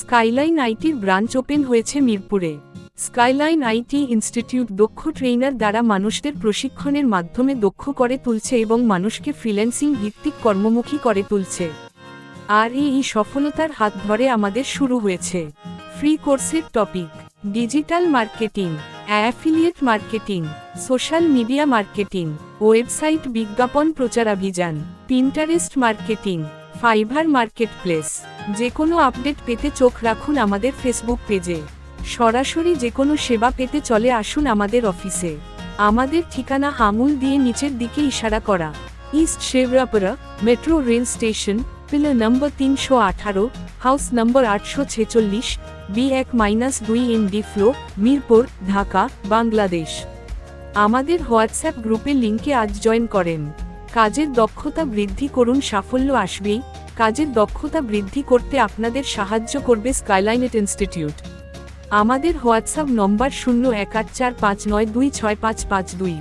Skyline আইটির branch open হয়েছে মিরপুরে। Skyline IT institute দক্ষ ট্রেইনার দ্বারা মানুষদের প্রশিক্ষণের মাধ্যমে দক্ষ করে তুলছে এবং মানুষকে ফ্রিল্যান্সিং ভিত্তিক কর্মমুখী করে তুলছে। আর এই সফলতার হাত ধরে আমাদের শুরু হয়েছে। ফ্রি কোর্সের topic, digital marketing, affiliate marketing, social media marketing, website বিজ্ঞাপন প্রচারাভিযান পিন্টারেস্ট মার্কেটিং ফাইভার মার্কেটপ্লেস। যে কোনো আপডেট পেতে চোখ রাখুন আমাদের ফেসবুক পেজে। সরাসরি যে কোনো সেবা পেতে চলে আসুন আমাদের অফিসে। আমাদের ঠিকানা হামুল দিয়ে নিচের দিকে ইশারা করা। East Shewrapara metro rail station, pillar number তিনশো আঠারো, হাউস নম্বর আটশো ছেচল্লিশ, বি এক মাইনাস দুই N D floor, Mirpur, Dhaka, Bangladesh. আমাদের হোয়াটসঅ্যাপ গ্রুপে লিঙ্কে আজ জয়েন করেন। কাজের দক্ষতা বৃদ্ধি করুন, সাফল্য আসবেই। কাজের দক্ষতা বৃদ্ধি করতে আপনাদের সাহায্য করবে স্কাইলাইনেট ইনস্টিটিউট আমাদের হোয়াটসঅ্যাপ নম্বর শূন্য এক আট চার পাঁচ নয় দুই ছয় পাঁচ পাঁচ দুই।